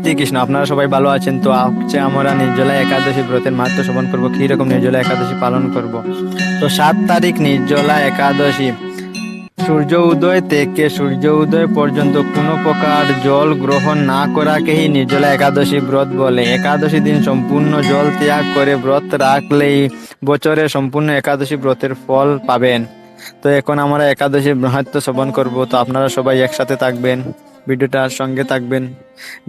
শ্রীকৃষ্ণ। আপনারা সবাই ভালো আছেন, তো আজকে আমরা নির্জলা একাদশী ব্রতের মাহাত্ম শ্রবণ করব কি রকম নির্জলা একাদশী পালন করব? তো সাত তারিখ নির্জলা একাদশী। সূর্য উদয় থেকে সূর্য উদয় পর্যন্ত কোনো প্রকার জল গ্রহণ না করাকেই নির্জলা একাদশী ব্রত বলে। একাদশী দিন সম্পূর্ণ জল ত্যাগ করে ব্রত রাখলেই বছরে সম্পূর্ণ একাদশী ব্রতের ফল পাবেন। তো এখন আমরা একাদশী মাহাত্ম শ্রবণ করব, তো আপনারা সবাই একসাথে থাকবেন। ভিডিওটার সঙ্গে থাকবেন।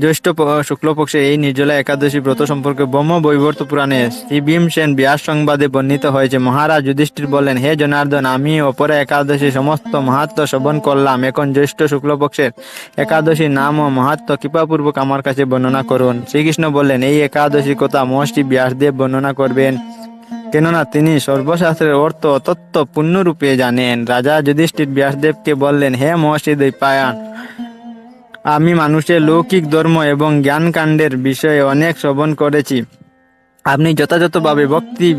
জ্যৈষ্ঠ শুক্লপক্ষে এই নির্জলা একাদশী ব্রত সম্পর্কে ব্রহ্ম বৈবর্ত পুরাণে শ্রী ভীমসেন ব্যাস সংবাদে বর্ণিত হয়েছে মহারাজ যুধিষ্ঠির বলেন, হে জনার্দন, আমি অপরা একাদশী সমস্ত মাহাত্ম শ্রবণ করলাম। এখন জ্যৈষ্ঠ শুক্লপক্ষের একাদশী নাম ও মাহাত্ম কৃপাপূর্বক আমার কাছে বর্ণনা করুন। শ্রীকৃষ্ণ বললেন এই একাদশী কথা মহর্ষি ব্যাসদেব বর্ণনা করবেন। কেননা তিনি সর্বশাস্ত্রের অর্থ তত্ত্ব পূর্ণরূপে জানেন। রাজা যুধিষ্ঠির ব্যাসদেবকে বললেন, হে মহর্ষি দৈপায়ন আমি মানুষের লৌকিক ধর্ম এবং জ্ঞানকাণ্ডের বিষয়ে অনেক শ্রবণ করেছি। আপনি যথাযথভাবে ভক্তি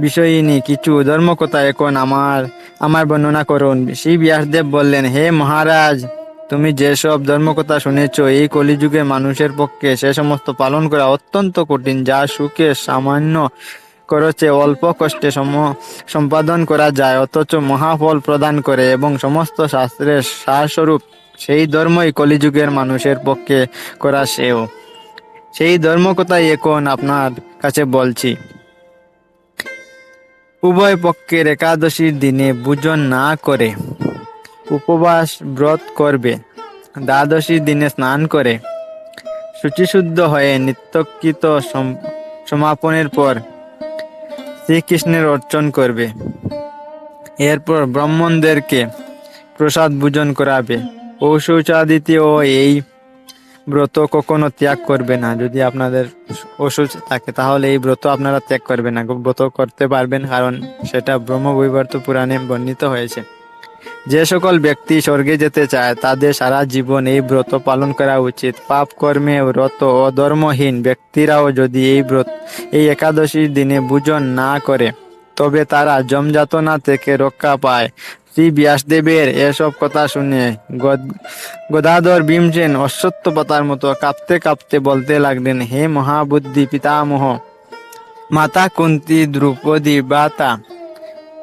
বিষয়িনী কিছু ধর্মকথা এখন আমার আমার বর্ণনা করুন। শ্রী ব্যাসদেব বললেন, হে মহারাজ, তুমি যেসব ধর্মকথা শুনেছ, এই কলিযুগে মানুষের পক্ষে সে সমস্ত পালন করা অত্যন্ত কঠিন, যা সুখে সামান্য খরচে অল্প কষ্টে সম- সম্পাদন করা যায়, অথচ মহাফল প্রদান করে এবং সমস্ত শাস্ত্রের সারস্বরূপ সেই ধর্মই কলিযুগের মানুষের পক্ষে করা সেও। সেই ধর্ম কথাই এখন আপনার কাছে বলছি। উভয় পক্ষের একাদশীর দিনে পূজন না করে উপবাস ব্রত করবে, দ্বাদশীর দিনে স্নান করে, শুচিশুদ্ধ হয়ে নিত্যকৃত সম- সমাপনের পর শ্রীকৃষ্ণের অর্চন করবে। এরপর ব্রাহ্মণদেরকে প্রসাদ ভোজন করাবে। ও এই ব্রত কখনো ত্যাগ করবে না। যদি আপনাদের অসুচ থাকে, তাহলে এই ব্রত আপনারা ত্যাগ করবে না। ব্রত করতে পারবেন, কারণ সেটা ব্রহ্মবৈবর্ত পুরাণে বর্ণিত হয়েছে। যে সকল ব্যক্তি স্বর্গে যেতে চায়, তাদের সারা জীবন এই ব্রত পালন করা উচিত। পাপ কর্মে রত ও ধর্মহীন ব্যক্তিরাও যদি এই ব্রত, এই একাদশীর দিনে ভোজন না করে, তবে তারা জমযাতনা থেকে রক্ষা পায়। শ্রী ব্যাসদেবের এসব কথা শুনে গদ- গদাধর ভীমসেন অশ্বত্থ পাতার মতো কাঁপতে কাঁপতে বলতে লাগলেন, হে মহাবুদ্ধি পিতামহ, মাতা কুন্তি দ্রৌপদী বাতা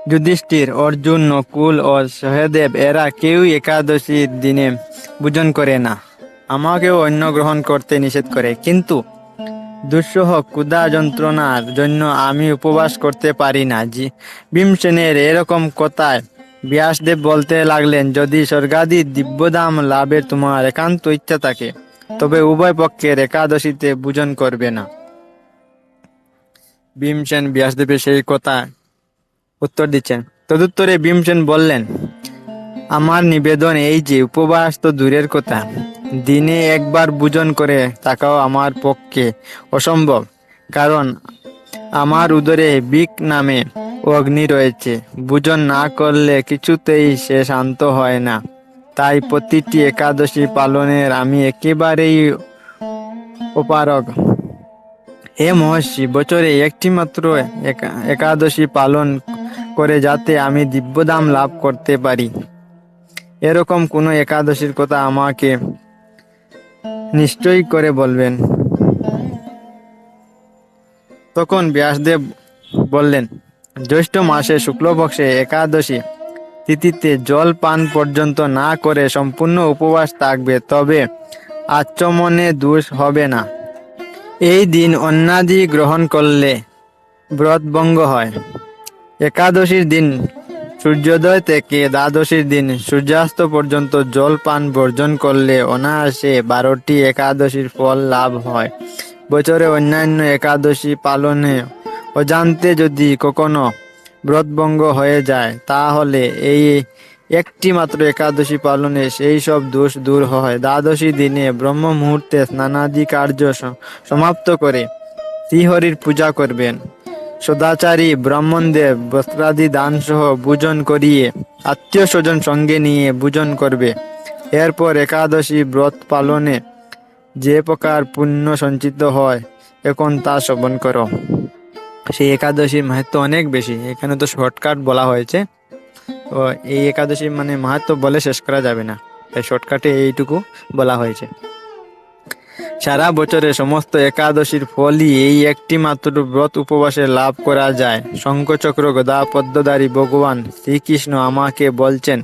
যুধিষ্ঠির, অর্জুন, নকুল ও সহদেব, এরা কেউই একাদশীর দিনে ভোজন করে না। আমাকেও অন্ন গ্রহণ করতে নিষেধ করে। কিন্তু দুঃসহ ক্ষুধা যন্ত্রণার জন্য আমি উপবাস করতে পারি না। জি, ভীমসেনের এরকম কথায় ব্যাসদেব বলতে লাগলেন, যদি স্বর্গাদি দিব্যদাম লাভের তোমার একান্ত ইচ্ছা থাকে, তবে উভয় পক্ষের একাদশীতে ভোজন করবে না। ভীমসেন ব্যাসদেবের সেই কথা উত্তর দিচ্ছেন। তদুত্তরে ভীমসেন বললেন, আমার নিবেদন এই যে, উপবাস তো দূরের কথা। দিনে একবার ভোজন করে তাকাও আমার পক্ষে অসম্ভব, কারণ আমার উদরে বিক নামে অগ্নি রয়েছে। ভোজন না করলে কিছুতেই সে শান্ত হয় না। তাই প্রতিটি একাদশী পালনের আমি একেবারেই অপারগ। হে মহর্ষি, বছরে একটি মাত্র একা- একাদশী পালন করে যাতে আমি দিব্যদাম লাভ করতে পারি। এরকম কোনো একাদশীর কথা আমাকে নিশ্চয়ই করে বলবেন। তখন ব্যাসদেব বললেন, জ্যৈষ্ঠ মাসে শুক্লপক্ষে একাদশী তিথিতে জল পান পর্যন্ত না করে সম্পূর্ণ উপবাস থাকবে, তবে আচমনে দোষ হবে না। এই দিন অন্নাদি গ্রহণ করলে ব্রতভঙ্গ হয়। একাদশীর দিন, সূর্যোদয় থেকে দ্বাদশীর দিন, সূর্যাস্ত পর্যন্ত জল পান বর্জন করলে অনায়াসে বারোটি একাদশীর ফল লাভ হয়। বছরে অন্যান্য একাদশী পালনে অজান্তে যদি কখনো ব্রতভঙ্গ হয়ে যায়, তাহলে এই একটি মাত্র একাদশী পালনে সেই সব দোষ দূর হয়। দ্বাদশী দিনে ব্রহ্ম মুহূর্তে স্নানাদি কার্য সমাপ্ত করে শ্রীহরির পূজা করবেন। সদাচারী ব্রাহ্মণদের বস্ত্রাদি দান সহ ভোজন করিয়ে আত্মীয় স্বজন সঙ্গে নিয়ে ভোজন করবে। এরপর একাদশী ব্রত পালনে যে প্রকার পুণ্য সঞ্চিত হয়, এখন তা শ্রবণ করো। সেই একাদশীর মাহাত্ম অনেক বেশি। এখানে তো শর্টকাট বলা হয়েছে। তো এই একাদশী মানে মাহাত্ম বলে শেষ করা যাবে না। তাই শর্টকাটে এইটুকু বলা হয়েছে। সারা বছরে সমস্ত একাদশীর ফলই এই একটি মাত্র ব্রত উপবাসে লাভ করা যায়। শঙ্খচক্র গদা পদ্মধারী ভগবান শ্রীকৃষ্ণ আমাকে বলছেন,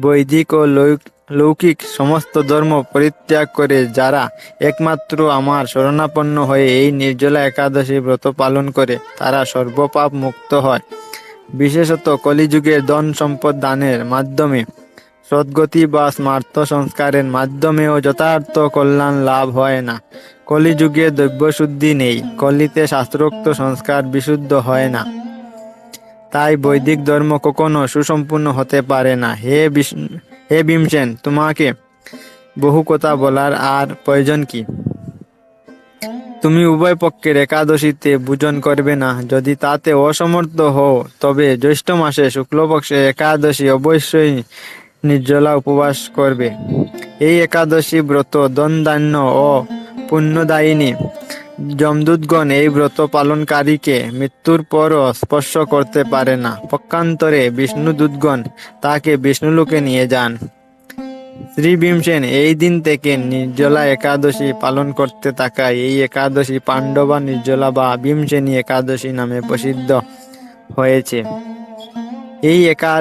বৈদিক ও লৌক- লৌকিক সমস্ত ধর্ম পরিত্যাগ করে যারা একমাত্র আমার শরণাপন্ন হয়ে এই নির্জলা একাদশী ব্রত পালন করে, তারা সর্বপাপ মুক্ত হয়। বিশেষত কলিযুগের ধন সম্পদ দানের মাধ্যমে। সদ্গতি বা স্মার্ত সংস্কারের মাধ্যমেও যথার্থ কল্যাণ লাভ হয় না। কলিযুগে দ্রব্যশুদ্ধি নেই, কলিতে শাস্ত্রোক্ত সংস্কার বিশুদ্ধ হয় না। তাই বৈদিক ধর্ম কখনো সুসম্পূর্ণ হতে পারে না। হে হে ভীমসেন, তোমাকে বহু কথা বলার আর প্রয়োজন কি? তুমি উভয় পক্ষের একাদশীতে ভোজন করবে না। যদি তাতে অসমর্থ হও, তবে জ্যৈষ্ঠ মাসে শুক্লপক্ষে একাদশী অবশ্যই নির্জলা উপবাস করবে। এই একাদশী ব্রত দন্দান্য ও পুণ্যদায়িনী যমদূতগণ এই ব্রত পালনকারীকে মৃত্যুর পরও স্পর্শ করতে পারে না। পক্ষান্তরে বিষ্ণুদূতগণ তাকে বিষ্ণুলোকে নিয়ে যান। শ্রী ভীমসেন এই দিন থেকে নির্জলা একাদশী পালন করতে থাকায় এই একাদশী পাণ্ডবা, নির্জলা বা ভীমসেনী একাদশী নামে প্রসিদ্ধ হয়েছে। এই একা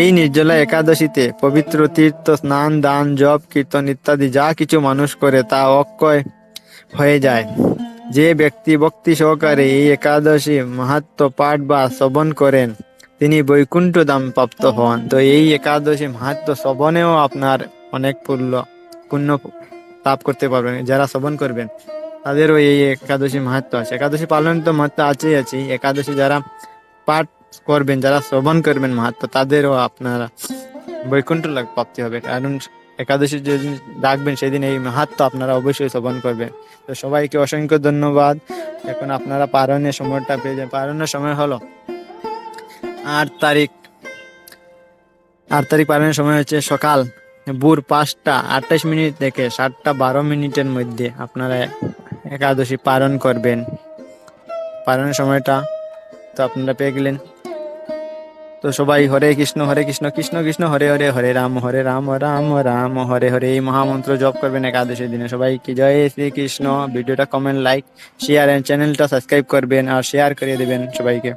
এই নির্জলা একাদশীতে পবিত্র তীর্থ, স্নান, দান, জপ, কীর্তন ইত্যাদি যা কিছু মানুষ করে তা অক্ষয় হয়ে যায়। যে ব্যক্তি ভক্তি সহকারে এই একাদশী মাহাত্ম পাঠ বা শ্রবণ করেন, তিনি বৈকুণ্ঠ দাম প্রাপ্ত হন। তো এই একাদশী মাহাত্ম শ্রবণেও আপনার অনেক পুণ্য পুণ্য লাভ করতে পারবেন, যারা শ্রবণ করবেন, তাদেরও এই একাদশী মাহাত্ম আছে। একাদশী পালন তো মাহাত্ম আছেই আছে একাদশী যারা পাঠ করবেন, যারা শ্রবণ করবেন মাহাত্ম, তাদেরও আপনারা বৈকুণ্ঠ লাভ প্রাপ্তি হবে। কারণ একাদশী যেদিন ডাকবেন সেদিন এই মাহাত্ম আপনারা অবশ্যই শ্রবণ করবেন। তো সবাইকে অসংখ্য ধন্যবাদ। এখন আপনারা পারণের সময়টা পেয়ে যান পারণের সময় হলো আট তারিখ। আট তারিখ পালনের সময় হচ্ছে সকাল ভোর পাঁচটা, আঠাশ মিনিট থেকে সাতটা বারো মিনিটের মধ্যে আপনারা একাদশী পালন করবেন। পালনের সময়টা তো আপনারা পেয়ে গেলেন। তো সবাই হরে কৃষ্ণ হরে কৃষ্ণ কৃষ্ণ কৃষ্ণ, হরে হরে হরে রাম হরে রাম রাম রাম, হরে হরে। এই মহামন্ত্র জপ করবেন একাদশীর দিনে। সবাই কি জয় শ্রী কৃষ্ণ ভিডিওটা কমেন্ট লাইক শেয়ার চ্যানেলটা সাবস্ক্রাইব করবেন আর শেয়ার করে দেবেন সবাইকে।